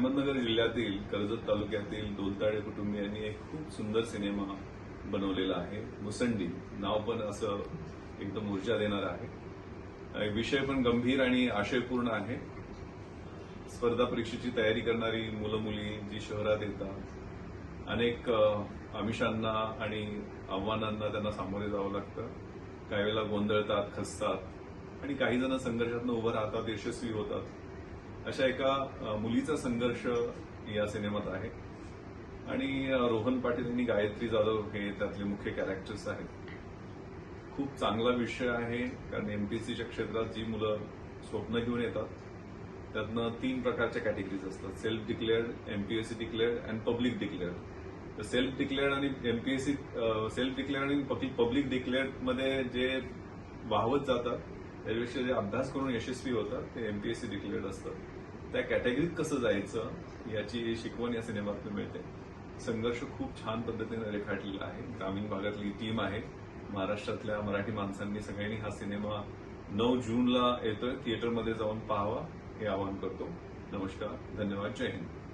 अहमदनगर जिल्ह्यातील कर्जत तालुक्यातील दोलताळे कुटुंबियांनी एक खूप सुंदर सिनेमा बनवलेला आहे. मुसंडी. नाव पण असं एकदम ऊर्जा देणार आहे. विषय पण गंभीर आणि आशयपूर्ण आहे. स्पर्धा परीक्षेची तयारी करणारी मुलं मुली जी शहरात येतात अनेक आमिषांना आणि आव्हानांना त्यांना सामोरे जावं लागतं. काही वेळेला गोंधळतात खसतात आणि काही जण संघर्षातून उभं राहतात यशस्वी होतात. अशा एका मुलीचा संघर्ष या सिनेमात आहे. आणि रोहन पाटील यांनी गायत्री जाधव हे त्यातले मुख्य कॅरेक्टर्स आहेत. खूप चांगला विषय आहे कारण एमपीसीच्या क्षेत्रात जी मुलं स्वप्न घेऊन येतात त्यातनं तीन प्रकारच्या कॅटेगरीज असतात. Self declared MPSC declared and public declared तर सेल्फ डिक्लेअर्ड आणि एमपीएससी सेल्फ डिक्लेअर्ड आणि पब्लिक डिक्लेअर्डमध्ये जे वाहवत जातात रेल्वेचे जे अभ्यास करून यशस्वी होतात ते एमपीएससी डिक्लेअर्ड असतात. त्या कॅटेगरीत कसं जायचं याची शिकवण या सिनेमातून मिळते. संघर्ष खूप छान पद्धतीने रेखाटलेला आहे. ग्रामीण भागातली टीम आहे. महाराष्ट्रातल्या मराठी माणसांनी सगळ्यांनी हा सिनेमा नऊ जूनला येतोय. थिएटरमध्ये जाऊन पाहावा हे आवाहन करतो. नमस्कार. धन्यवाद. जय हिंद.